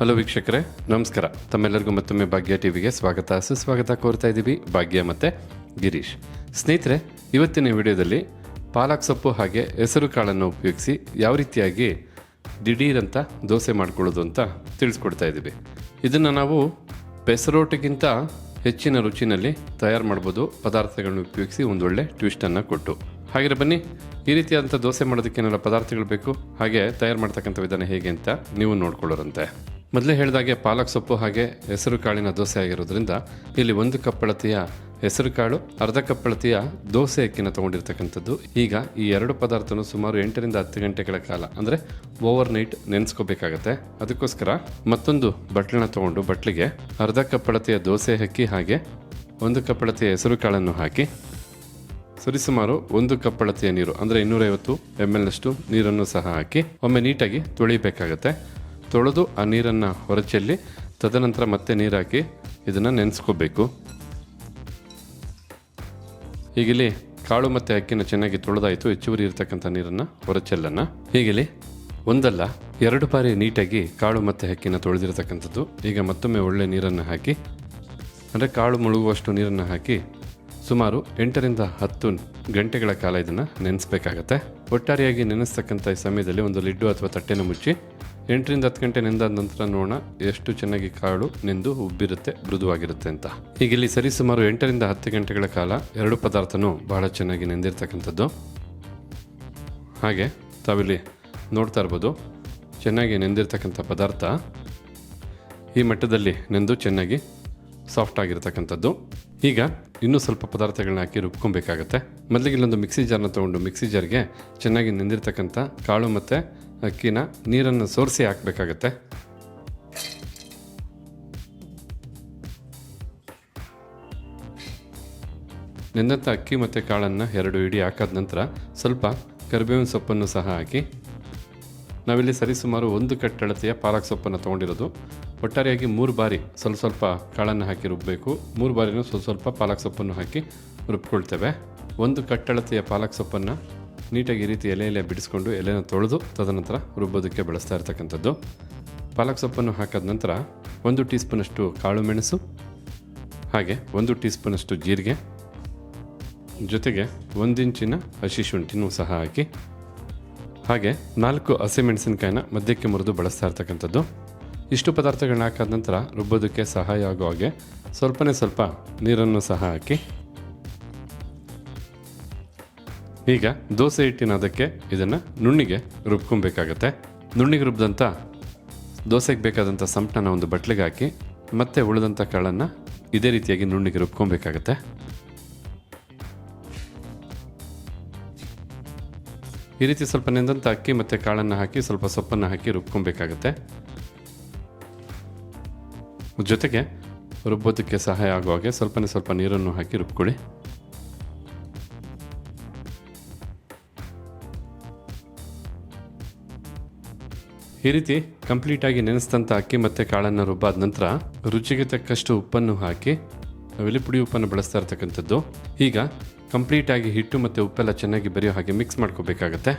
Hello ವೀಕ್ಷಕರೇ. ನಮಸ್ಕಾರ. ತಮ್ಮೆಲ್ಲರಿಗೂ ಮತ್ತೊಮ್ಮೆ ಭಾಗ್ಯ ಟಿವಿಗೆ ಸ್ವಾಗತ. ಸುಸ್ವಾಗತ ಕೋರ್ತಾ ಇದ್ದೀವಿ ಭಾಗ್ಯ ಮತ್ತು ಗಿರೀಶ್. ಸ್ನೇಹಿತರೆ, ಇವತ್ತಿನ ವಿಡಿಯೋದಲ್ಲಿ ಪಾಲಕ್ ಸೊಪ್ಪು ಹಾಗೆ ಹೆಸರು ಕಾಳನ್ನು ಉಪಯೋಗಿಸಿ ಯಾವ ರೀತಿಯಾಗಿ ದಿಢೀರಂತ ದೋಸೆ ಮಾಡ್ಕೊಳ್ಳೋದು ಅಂತ ತಿಳಿಸ್ಕೊಡ್ತಾ ಇದ್ದೀವಿ. ಇದನ್ನು ನಾವು ಬೆಸರೋಟಿಗಿಂತ ಹೆಚ್ಚಿನ ರುಚಿನಲ್ಲಿ ತಯಾರು ಮಾಡ್ಬೋದು. ಪದಾರ್ಥಗಳನ್ನು ಉಪಯೋಗಿಸಿ ಒಂದೊಳ್ಳೆ ಟ್ವಿಸ್ಟನ್ನು ಕೊಟ್ಟು. ಹಾಗೆ ಬನ್ನಿ, ಈ ರೀತಿಯಾದಂಥ ದೋಸೆ ಮಾಡೋದಕ್ಕೇನೆಲ್ಲ ಪದಾರ್ಥಗಳು ಬೇಕು? ಹಾಗೆ ತಯಾರು ಮಾಡ್ತಕ್ಕಂಥ ವಿಧಾನ ಹೇಗೆ ಅಂತ ನೀವು ನೋಡ್ಕೊಳ್ಳೋರಂತೆ. ಮೊದಲೇ ಹೇಳಿದಾಗೆ ಪಾಲಕ್ ಸೊಪ್ಪು ಹಾಗೆ ಹೆಸರು ಕಾಳಿನ ದೋಸೆ ಆಗಿರೋದ್ರಿಂದ ಇಲ್ಲಿ ಒಂದು ಕಪ್ಪಳತಿಯ ಹೆಸರು ಕಾಳು, ಅರ್ಧ ಕಪ್ಪಳತಿಯ ದೋಸೆ ಅಕ್ಕಿನ ತಗೊಂಡಿರ್ತಕ್ಕಂಥದ್ದು. ಈಗ ಈ ಎರಡು ಪದಾರ್ಥನೂ ಸುಮಾರು ಎಂಟರಿಂದ ಹತ್ತು ಗಂಟೆಗಳ ಕಾಲ, ಅಂದರೆ ಓವರ್ ನೈಟ್ ನೆನೆಸ್ಕೋಬೇಕಾಗತ್ತೆ. ಅದಕ್ಕೋಸ್ಕರ ಮತ್ತೊಂದು ಬಟ್ಲನ್ನ ತೊಗೊಂಡು ಬಟ್ಲಿಗೆ ಅರ್ಧ ಕಪ್ಪಳತಿಯ ದೋಸೆ ಅಕ್ಕಿ ಹಾಗೆ ಒಂದು ಕಪ್ಪಳತಿಯ ಹೆಸರು ಕಾಳನ್ನು ಹಾಕಿ ಸರಿಸುಮಾರು ಒಂದು ಕಪ್ಪಳತಿಯ ನೀರು, ಅಂದರೆ ಇನ್ನೂರೈವತ್ತು ಎಂ ಎಲ್ನಷ್ಟು ನೀರನ್ನು ಸಹ ಹಾಕಿ ಒಮ್ಮೆ ನೀಟಾಗಿ ತೊಳಿಬೇಕಾಗತ್ತೆ. ತೊಳೆದು ಆ ನೀರನ್ನು ಹೊರಚೆಲ್ಲಿ ತದನಂತರ ಮತ್ತೆ ನೀರಾಕಿ ಇದನ್ನು ನೆನೆಸ್ಕೋಬೇಕು. ಈಗಿಲ್ಲಿ ಕಾಳು ಮತ್ತು ಅಕ್ಕಿನ ಚೆನ್ನಾಗಿ ತೊಳೆದಾಯಿತು. ಹೆಚ್ಚುವರಿ ಇರತಕ್ಕಂಥ ನೀರನ್ನು ಹೊರಚೆಲ್ಲನ್ನು ಹೀಗಿಲ್ಲಿ ಒಂದಲ್ಲ, ಎರಡು ಬಾರಿ ನೀಟಾಗಿ ಕಾಳು ಮತ್ತು ಅಕ್ಕಿನ ತೊಳೆದಿರತಕ್ಕಂಥದ್ದು. ಈಗ ಮತ್ತೊಮ್ಮೆ ಒಳ್ಳೆ ನೀರನ್ನು ಹಾಕಿ, ಅಂದರೆ ಕಾಳು ಮುಳುಗುವಷ್ಟು ನೀರನ್ನು ಹಾಕಿ ಸುಮಾರು ಎಂಟರಿಂದ ಹತ್ತು ಗಂಟೆಗಳ ಕಾಲ ಇದನ್ನು ನೆನೆಸ್ಬೇಕಾಗತ್ತೆ. ಒಟ್ಟಾರೆಯಾಗಿ ನೆನೆಸ್ತಕ್ಕಂಥ ಸಮಯದಲ್ಲಿ ಒಂದು ಲಿಡ್ಡು ಅಥವಾ ತಟ್ಟೆನ ಮುಚ್ಚಿ ಎಂಟರಿಂದ ಹತ್ತು ಗಂಟೆ ನೆಂದಾದ ನಂತರ ನೋಡೋಣ ಎಷ್ಟು ಚೆನ್ನಾಗಿ ಕಾಳು ನೆಂದು ಉಬ್ಬಿರುತ್ತೆ, ಮೃದುವಾಗಿರುತ್ತೆ ಅಂತ. ಈಗ ಇಲ್ಲಿ ಸರಿಸುಮಾರು ಎಂಟರಿಂದ ಹತ್ತು ಗಂಟೆಗಳ ಕಾಲ ಎರಡು ಪದಾರ್ಥನೂ ಬಹಳ ಚೆನ್ನಾಗಿ ನೆಂದಿರ್ತಕ್ಕಂಥದ್ದು. ಹಾಗೆ ತಾವಿಲ್ಲಿ ನೋಡ್ತಾ ಇರ್ಬೋದು, ಚೆನ್ನಾಗಿ ನೆಂದಿರ್ತಕ್ಕಂಥ ಪದಾರ್ಥ ಈ ಮಟ್ಟದಲ್ಲಿ ನೆಂದು ಚೆನ್ನಾಗಿ ಸಾಫ್ಟ್ ಆಗಿರ್ತಕ್ಕಂಥದ್ದು. ಈಗ ಇನ್ನೂ ಸ್ವಲ್ಪ ಪದಾರ್ಥಗಳನ್ನ ಹಾಕಿ ರುಬ್ಕೊಬೇಕಾಗತ್ತೆ. ಮೊದಲಿಗೆ ಇಲ್ಲೊಂದು ಮಿಕ್ಸಿ ಜಾರ್ನ ತೊಗೊಂಡು ಮಿಕ್ಸಿ ಜಾರ್ಗೆ ಚೆನ್ನಾಗಿ ನೆಂದಿರ್ತಕ್ಕಂಥ ಕಾಳು ಮತ್ತು ಅಕ್ಕಿನ ನೀರನ್ನು ಸೋರಿಸಿ ಹಾಕಬೇಕಾಗತ್ತೆ. ನೆಂದಂಥ ಅಕ್ಕಿ ಮತ್ತು ಕಾಳನ್ನು ಎರಡು ಇಡಿ ಹಾಕಾದ ನಂತರ ಸ್ವಲ್ಪ ಕರಿಬೇವಿನ ಸೊಪ್ಪನ್ನು ಸಹ ಹಾಕಿ. ನಾವಿಲ್ಲಿ ಸರಿಸುಮಾರು ಒಂದು ಕಟ್ಟಳತೆಯ ಪಾಲಕ್ ಸೊಪ್ಪನ್ನು ತೊಗೊಂಡಿರೋದು. ಒಟ್ಟಾರೆಯಾಗಿ ಮೂರು ಬಾರಿ ಸ್ವಲ್ಪ ಸ್ವಲ್ಪ ಕಾಳನ್ನು ಹಾಕಿ ರುಬ್ಬಬೇಕು ಮೂರು ಬಾರಿನೂ ಸ್ವಲ್ಪ ಸ್ವಲ್ಪ ಪಾಲಕ್ ಸೊಪ್ಪನ್ನು ಹಾಕಿ ರುಬ್ಕೊಳ್ತೇವೆ. ಒಂದು ಕಟ್ಟಳತೆಯ ಪಾಲಕ್ ಸೊಪ್ಪನ್ನು ನೀಟಾಗಿ ಈ ರೀತಿ ಎಲೆ ಎಲೆ ಬಿಡಿಸ್ಕೊಂಡು ಎಲೆನ ತೊಳೆದು ತದನಂತರ ರುಬ್ಬೋದಕ್ಕೆ ಬಳಸ್ತಾ ಇರ್ತಕ್ಕಂಥದ್ದು. ಪಾಲಕ್ ಸೊಪ್ಪನ್ನು ಹಾಕಿದ ನಂತರ ಒಂದು ಟೀ ಸ್ಪೂನಷ್ಟು ಕಾಳು ಮೆಣಸು, ಹಾಗೆ ಒಂದು ಟೀ ಸ್ಪೂನಷ್ಟು ಜೀರಿಗೆ, ಜೊತೆಗೆ ಒಂದಿಂಚಿನ ಹಸಿ ಶುಂಠಿನೂ ಸಹ ಹಾಕಿ, ಹಾಗೆ ನಾಲ್ಕು ಹಸಿಮೆಣಸಿನಕಾಯಿನ ಮಧ್ಯಕ್ಕೆ ಮುರಿದು ಬಳಸ್ತಾ ಇರ್ತಕ್ಕಂಥದ್ದು. ಇಷ್ಟು ಪದಾರ್ಥಗಳನ್ನ ಹಾಕಾದ ನಂತರ ರುಬ್ಬೋದಕ್ಕೆ ಸಹಾಯ ಆಗೋ ಹಾಗೆ ಸ್ವಲ್ಪನೇ ಸ್ವಲ್ಪ ನೀರನ್ನು ಸಹ ಹಾಕಿ ಈಗ ದೋಸೆ ಹಿಟ್ಟಿನ ಅದಕ್ಕೆ ಇದನ್ನು ನುಣ್ಣಿಗೆ ರುಬ್ಕೊಬೇಕಾಗತ್ತೆ. ನುಣ್ಣಿಗೆ ರುಬ್ಬಿದಂಥ ದೋಸೆಗೆ ಬೇಕಾದಂಥ ಸಂಪ್ಟನ ಒಂದು ಬಟ್ಲಿಗೆ ಹಾಕಿ, ಮತ್ತೆ ಉಳಿದಂಥ ಕಾಳನ್ನು ಇದೇ ರೀತಿಯಾಗಿ ನುಣ್ಣಿಗೆ ರುಬ್ಕೊಬೇಕಾಗತ್ತೆ. ಈ ರೀತಿ ಸ್ವಲ್ಪ ನೆಂದಂಥ ಅಕ್ಕಿ ಮತ್ತು ಕಾಳನ್ನು ಹಾಕಿ ಸ್ವಲ್ಪ ಸೊಪ್ಪನ್ನು ಹಾಕಿ ರುಬ್ಕೊಬೇಕಾಗತ್ತೆ. ಜೊತೆಗೆ ರುಬ್ಬೋದಕ್ಕೆ ಸಹಾಯ ಆಗೋ ಹಾಗೆ ಸ್ವಲ್ಪನೇ ಸ್ವಲ್ಪ ನೀರನ್ನು ಹಾಕಿ ರುಬ್ಕೊಳ್ಳಿ. ಈ ರೀತಿ ಕಂಪ್ಲೀಟಾಗಿ ನೆನೆಸಿದಂಥ ಅಕ್ಕಿ ಮತ್ತು ಕಾಳನ್ನು ರುಬ್ಬಾದ ನಂತರ ರುಚಿಗೆ ತಕ್ಕಷ್ಟು ಉಪ್ಪನ್ನು ಹಾಕಿ ನಾವಿಲ್ಲಿ ಪುಡಿ ಉಪ್ಪನ್ನು ಬಳಸ್ತಾ ಇರ್ತಕ್ಕಂಥದ್ದು. ಈಗ ಕಂಪ್ಲೀಟಾಗಿ ಹಿಟ್ಟು ಮತ್ತು ಉಪ್ಪೆಲ್ಲ ಚೆನ್ನಾಗಿ ಬೆರೆಯೋ ಹಾಗೆ ಮಿಕ್ಸ್ ಮಾಡ್ಕೋಬೇಕಾಗತ್ತೆ.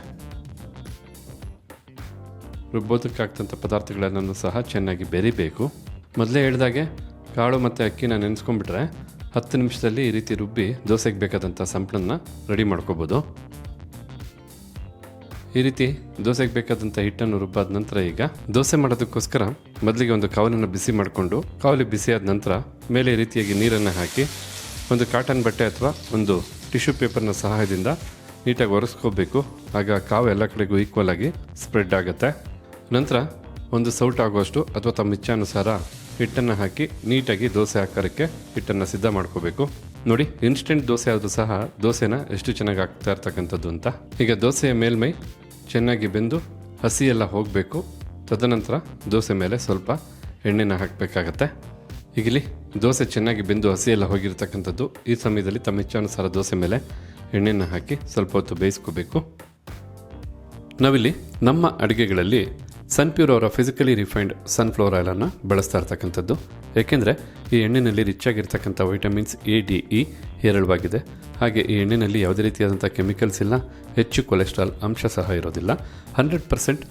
ರುಬ್ಬೋದಕ್ಕಾಗ್ತಂಥ ಪದಾರ್ಥಗಳನ್ನು ಸಹ ಚೆನ್ನಾಗಿ ಬೆರಿಬೇಕು. ಮೊದಲೇ ಹೇಳಿದಾಗೆ ಕಾಳು ಮತ್ತು ಅಕ್ಕಿನ ನೆನೆಸ್ಕೊಂಡ್ಬಿಟ್ರೆ ಹತ್ತು ನಿಮಿಷದಲ್ಲಿ ಈ ರೀತಿ ರುಬ್ಬಿ ದೋಸೆಗೆ ಬೇಕಾದಂಥ ಸಂಪಳನ್ನು ರೆಡಿ ಮಾಡ್ಕೋಬೋದು. ಈ ರೀತಿ ದೋಸೆಗೆ ಬೇಕಾದಂಥ ಹಿಟ್ಟನ್ನು ರುಬ್ಬಾದ ನಂತರ ಈಗ ದೋಸೆ ಮಾಡೋದಕ್ಕೋಸ್ಕರ ಮೊದಲಿಗೆ ಒಂದು ಕವಲನ್ನು ಬಿಸಿ ಮಾಡಿಕೊಂಡು ಕಾವಲಿ ಬಿಸಿ ಆದ ನಂತರ ಮೇಲೆ ರೀತಿಯಾಗಿ ನೀರನ್ನು ಹಾಕಿ ಒಂದು ಕಾಟನ್ ಬಟ್ಟೆ ಅಥವಾ ಒಂದು ಟಿಶ್ಯೂ ಪೇಪರ್ನ ಸಹಾಯದಿಂದ ನೀಟಾಗಿ ಒರೆಸ್ಕೋಬೇಕು. ಆಗ ಕಾವು ಎಲ್ಲ ಕಡೆಗೂ ಈಕ್ವಲ್ ಆಗಿ ಸ್ಪ್ರೆಡ್ ಆಗುತ್ತೆ. ನಂತರ ಒಂದು ಸೌಟ್ ಆಗುವಷ್ಟು ಅಥವಾ ತಮ್ಮ ಇಚ್ಛಾನುಸಾರ ಹಿಟ್ಟನ್ನು ಹಾಕಿ ನೀಟಾಗಿ ದೋಸೆ ಆಕಾರಕ್ಕೆ ಹಿಟ್ಟನ್ನು ಸಿದ್ಧ ಮಾಡ್ಕೋಬೇಕು. ನೋಡಿ ಇನ್ಸ್ಟೆಂಟ್ ದೋಸೆ ಆದರೂ ಸಹ ದೋಸೆನ ಎಷ್ಟು ಚೆನ್ನಾಗಿ ಹಾಕ್ತಾ ಇರ್ತಕ್ಕಂಥದ್ದು ಅಂತ. ಈಗ ದೋಸೆಯ ಮೇಲ್ಮೈ ಚೆನ್ನಾಗಿ ಬೆಂದು ಹಸಿ ಎಲ್ಲ ಹೋಗಬೇಕು. ತದನಂತರ ದೋಸೆ ಮೇಲೆ ಸ್ವಲ್ಪ ಎಣ್ಣೆನ ಹಾಕಬೇಕಾಗತ್ತೆ. ಈಗಲಿ ದೋಸೆ ಚೆನ್ನಾಗಿ ಬೆಂದು ಹಸಿ ಎಲ್ಲ ಹೋಗಿರ್ತಕ್ಕಂಥದ್ದು, ಈ ಸಮಯದಲ್ಲಿ ತಮ್ಮ ಇಚ್ಛಾನುಸಾರ ದೋಸೆ ಮೇಲೆ ಎಣ್ಣೆನ ಹಾಕಿ ಸ್ವಲ್ಪ ಹೊತ್ತು ಬೇಯಿಸ್ಕೋಬೇಕು. ನಾವಿಲ್ಲಿ ನಮ್ಮ ಅಡುಗೆಗಳಲ್ಲಿ ಸನ್ಪ್ಯೂರ್ ಅವರ ಫಿಸಿಕಲಿ ರಿಫೈನ್ಡ್ ಸನ್ಫ್ಲವರ್ ಆಯಿಲನ್ನು ಬಳಸ್ತಾ ಇರ್ತಕ್ಕಂಥದ್ದು. ಏಕೆಂದರೆ ಈ ಎಣ್ಣೆಯಲ್ಲಿ ರಿಚ್ ಆಗಿರ್ತಕ್ಕಂಥ ವೈಟಮಿನ್ಸ್ ಎ ಡಿ ಇ ಹೇರಳವಾಗಿದೆ. ಹಾಗೆ ಈ ಎಣ್ಣೆಯಲ್ಲಿ ಯಾವುದೇ ರೀತಿಯಾದಂಥ ಕೆಮಿಕಲ್ಸ್ ಇಲ್ಲ. ಹೆಚ್ಚು ಕೊಲೆಸ್ಟ್ರಾಲ್ ಅಂಶ ಸಹ ಇರೋದಿಲ್ಲ. ಹಂಡ್ರೆಡ್ ಪರ್ಸೆಂಟ್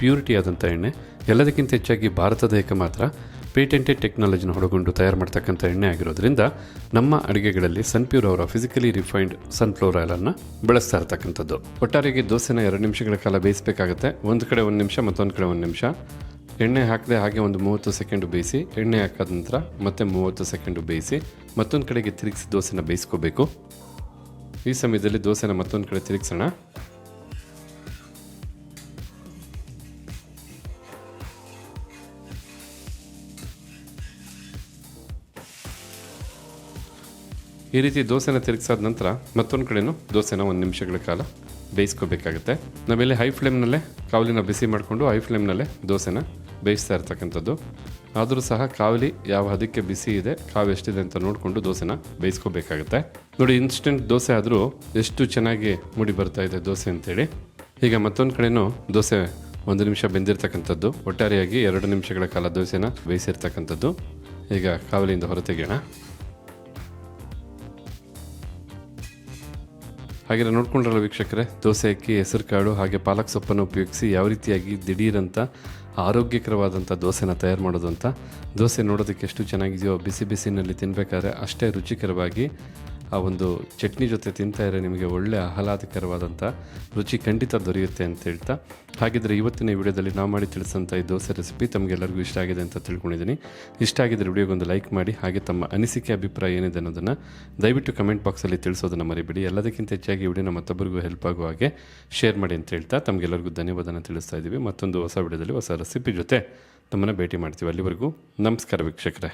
ಪ್ಯೂರಿಟಿ ಆದಂಥ ಎಣ್ಣೆ. ಎಲ್ಲದಕ್ಕಿಂತ ಹೆಚ್ಚಾಗಿ ಭಾರತದ ಏಕಮಾತ್ರ ಪೇಟೆಂಟೆಡ್ ಟೆಕ್ನಾಲಜಿನ ಒಳಗೊಂಡು ತಯಾರು ಮಾಡ್ತಕ್ಕಂಥ ಎಣ್ಣೆ ಆಗಿರೋದ್ರಿಂದ ನಮ್ಮ ಅಡುಗೆಗಳಲ್ಲಿ ಸನ್ಪ್ಯೂರ್ ಅವರ ಫಿಸಿಕಲಿ ರಿಫೈನ್ಡ್ ಸನ್ಫ್ಲವರ್ ಆಯಿಲನ್ನು ಬಳಸ್ತಾ ಇರ್ತಕ್ಕಂಥದ್ದು. ಒಟ್ಟಾರೆಗೆ ದೋಸೆನ ಎರಡು ನಿಮಿಷಗಳ ಕಾಲ ಬೇಯಿಸಬೇಕಾಗುತ್ತೆ. ಒಂದು ಕಡೆ ಒಂದು ನಿಮಿಷ, ಮತ್ತೊಂದು ಕಡೆ ಒಂದು ನಿಮಿಷ. ಎಣ್ಣೆ ಹಾಕದೆ ಹಾಗೆ ಒಂದು ಮೂವತ್ತು ಸೆಕೆಂಡು ಬೇಯಿಸಿ, ಎಣ್ಣೆ ಹಾಕಾದ ನಂತರ ಮತ್ತೆ ಮೂವತ್ತು ಸೆಕೆಂಡು ಬೇಯಿಸಿ, ಮತ್ತೊಂದು ಕಡೆಗೆ ತಿರುಗಿಸಿ ದೋಸೆನ ಬೇಯಿಸ್ಕೋಬೇಕು. ಈ ಸಮಯದಲ್ಲಿ ದೋಸೆನ ಮತ್ತೊಂದು ಕಡೆ ತಿರುಗಿಸೋಣ. ಈ ರೀತಿ ದೋಸೆನ ತಿರುಗಿಸಾದ ನಂತರ ಮತ್ತೊಂದು ಕಡೆನೂ ದೋಸೆನ ಒಂದು ನಿಮಿಷಗಳ ಕಾಲ ಬೇಯಿಸ್ಕೋಬೇಕಾಗುತ್ತೆ. ನಾವೆಲ್ಲಿ ಹೈ ಫ್ಲೇಮ್ನಲ್ಲೇ ಕಾವಲಿನ ಬಿಸಿ ಮಾಡಿಕೊಂಡು ಹೈ ಫ್ಲೇಮ್ನಲ್ಲೇ ದೋಸೆನ ಬೇಯಿಸ್ತಾ ಇರ್ತಕ್ಕಂಥದ್ದು. ಆದರೂ ಸಹ ಕಾವಲಿ ಯಾವ ಹದಕ್ಕೆ ಬಿಸಿ ಇದೆ, ಕಾವು ಎಷ್ಟಿದೆ ಅಂತ ನೋಡಿಕೊಂಡು ದೋಸೆನ ಬೇಯಿಸ್ಕೋಬೇಕಾಗುತ್ತೆ. ನೋಡಿ ಇನ್ಸ್ಟೆಂಟ್ ದೋಸೆ ಆದರೂ ಎಷ್ಟು ಚೆನ್ನಾಗಿ ಮೂಡಿ ಬರ್ತಾ ಇದೆ ದೋಸೆ ಅಂತೇಳಿ. ಈಗ ಮತ್ತೊಂದು ಕಡೆನೂ ದೋಸೆ ಒಂದು ನಿಮಿಷ ಬೆಂದಿರ್ತಕ್ಕಂಥದ್ದು. ಒಟ್ಟಾರೆಯಾಗಿ ಎರಡು ನಿಮಿಷಗಳ ಕಾಲ ದೋಸೆನ ಬೇಯಿಸಿರ್ತಕ್ಕಂಥದ್ದು. ಈಗ ಕಾವಲಿಯಿಂದ ಹೊರತೆಗೆಯೋಣ. ಹಾಗೆಲ್ಲ ನೋಡ್ಕೊಂಡ್ರಲ್ಲ ವೀಕ್ಷಕರೇ ದೋಸೆ ಅಕ್ಕಿ ಹೆಸರು ಕಾಳು ಹಾಗೆ ಪಾಲಕ್ ಸೊಪ್ಪನ್ನು ಉಪಯೋಗಿಸಿ ಯಾವ ರೀತಿಯಾಗಿ ದಿಢೀರಂತ ಆರೋಗ್ಯಕರವಾದಂಥ ದೋಸೆನ ತಯಾರು ಮಾಡೋದು ಅಂತ. ದೋಸೆ ನೋಡೋದಕ್ಕೆ ಎಷ್ಟು ಚೆನ್ನಾಗಿದೆಯೋ ಬಿಸಿ ಬಿಸಿನಲ್ಲಿ ತಿನ್ನಬೇಕಾದ್ರೆ ಅಷ್ಟೇ ರುಚಿಕರವಾಗಿ ಆ ಒಂದು ಚಟ್ನಿ ಜೊತೆ ತಿಂತಾ ಇರೋ ನಿಮಗೆ ಒಳ್ಳೆ ಆಹ್ಲಾದಕರವಾದಂಥ ರುಚಿ ಖಂಡಿತ ದೊರೆಯುತ್ತೆ ಅಂತ ಹೇಳ್ತಾ, ಹಾಗಿದ್ರೆ ಇವತ್ತಿನ ವಿಡಿಯೋದಲ್ಲಿ ನಾವು ಮಾಡಿ ತಿಳಿಸಂಥ ಈ ದೋಸೆ ರೆಸಿಪಿ ತಮಗೆಲ್ಲರಿಗೂ ಇಷ್ಟ ಆಗಿದೆ ಅಂತ ತಿಳ್ಕೊಂಡಿದ್ದೀನಿ. ಇಷ್ಟ ಆಗಿದ್ರೆ ವಿಡಿಯೋಗೊಂದು ಲೈಕ್ ಮಾಡಿ, ಹಾಗೆ ತಮ್ಮ ಅನಿಸಿಕೆ, ಅಭಿಪ್ರಾಯ ಏನಿದೆ ಅನ್ನೋದನ್ನು ದಯವಿಟ್ಟು ಕಮೆಂಟ್ ಬಾಕ್ಸಲ್ಲಿ ತಿಳಿಸೋದನ್ನು ಮರಿಬೇಡಿ. ಎಲ್ಲದಕ್ಕಿಂತ ಹೆಚ್ಚಾಗಿ ವಿಡಿಯೋನ ಮತ್ತೊಬ್ಬರಿಗೂ ಹೆಲ್ಪ್ ಆಗುವ ಹಾಗೆ ಶೇರ್ ಮಾಡಿ ಅಂತ ಹೇಳ್ತಾ ತಮಗೆಲ್ಲರಿಗೂ ಧನ್ಯವಾದನ ತಿಳಿಸ್ತಾ ಇದ್ದೀವಿ. ಮತ್ತೊಂದು ಹೊಸ ವಿಡಿಯೋದಲ್ಲಿ ಹೊಸ ರೆಸಿಪಿ ಜೊತೆ ತಮ್ಮನ್ನು ಭೇಟಿ ಮಾಡ್ತೀವಿ. ಅಲ್ಲಿವರೆಗೂ ನಮಸ್ಕಾರ ವೀಕ್ಷಕರೇ.